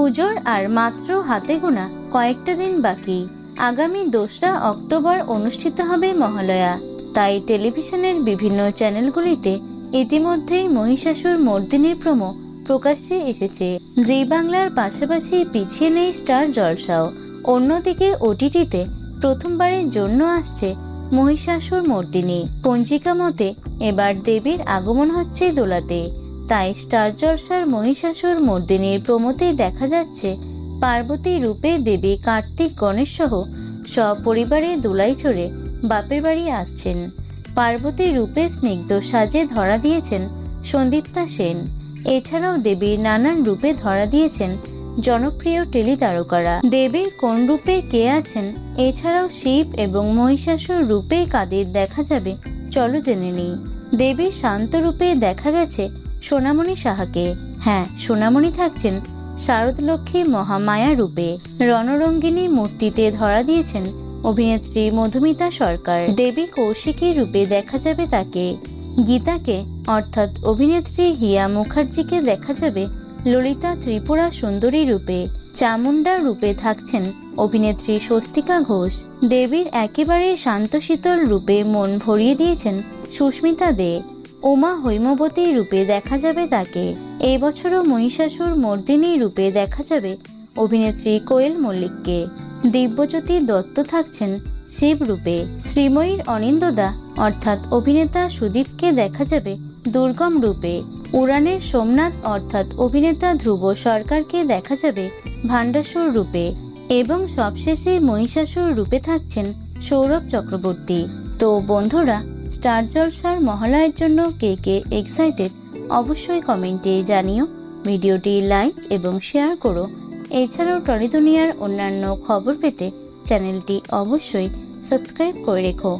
পুজোর আর মাত্র হাতে গোনা কয়েকটা দিন বাকি। আগামী দোসরা অক্টোবর অনুষ্ঠিত হবে মহালয়া। তাই টেলিভিশনের বিভিন্ন চ্যানেলগুলিতে ইতিমধ্যেই মহিষাসুর মর্দিনীর প্রমো প্রকাশ্যে এসেছে। জি বাংলার পাশাপাশি পিছিয়ে নেই স্টার জলসাও। অন্যদিকে ওটিটিতে প্রথমবারের জন্য আসছে মহিষাসুর মর্দিনী। পঞ্জিকা মতে এবার দেবীর আগমন হচ্ছে দোলাতে। তাই স্টার জলসার মহিষাসুর মর্দিনীর প্রমোতে দেখা যাচ্ছে, পার্বতী রূপে দেবী কার্তিক গণেশ সহ সপরিবারে দোলাই চড়ে বাপের বাড়ি আসছেন। পার্বতী রূপে স্নিগ্ধ সাজে ধরা দিয়েছেন সন্দীপ্তা সেন। এছাড়াও দেবীর নানান রূপে ধরা দিয়েছেন জনপ্রিয় টেলি তারকারা দেবীর কোন রূপে কে আছেন, এছাড়াও শিব এবং মহিষাসুর রূপে কাদের দেখা যাবে, চলো জেনে নিই। দেবীর শান্ত রূপে দেখা গেছে সোনামণি সাহাকে। হ্যাঁ সোনামণি থাকছেন শারদলক্ষ্মী মহামায়া রূপে। রণরঙ্গিনী মূর্তিতে ধরা দিয়েছেন অভিনেত্রী মধুমিতা সরকার। দেবী কৌশিকী রূপে দেখা যাবে তাকে। গীতাকে, অর্থাৎ অভিনেত্রী হিয়া মুখার্জিকে দেখা যাবে ললিতা ত্রিপুরা সুন্দরী রূপে। চামুন্ডা রূপে থাকছেন অভিনেত্রী স্বস্তিকা ঘোষ। দেবীর একেবারে শান্তশীতল রূপে মন ভরিয়ে দিয়েছেন সুস্মিতা দে। উমা হৈমবতী রূপে দেখা যাবে তাকে। এই বছরও মহিষাসুর মর্দিনী রূপে দেখা যাবে অভিনেত্রী কোয়েল মল্লিককে। দিব্যজ্যোতি দত্ত থাকছেন শিব রূপে। শ্রীময়ীর অনিন্দদা অর্থাৎ অভিনেতা সুদীপকে দেখা যাবে দুর্গম রূপে। উড়ানের সোমনাথ, অর্থাৎ অভিনেতা ধ্রুব সরকারকে দেখা যাবে ভান্ডাসুর রূপে। এবং সবশেষে মহিষাসুর রূপে থাকছেন সৌরভ চক্রবর্তী। তো বন্ধুরা স্টার জলসার মহালয়ের জন্য কে কে এক্সাইটেড অবশ্যই কমেন্টে জানিও। ভিডিওটি লাইক এবং শেয়ার করো। এছাড়াও টলিদুনিয়ার অন্যান্য খবর পেতে চ্যানেলটি অবশ্যই সাবস্ক্রাইব করে রেখো।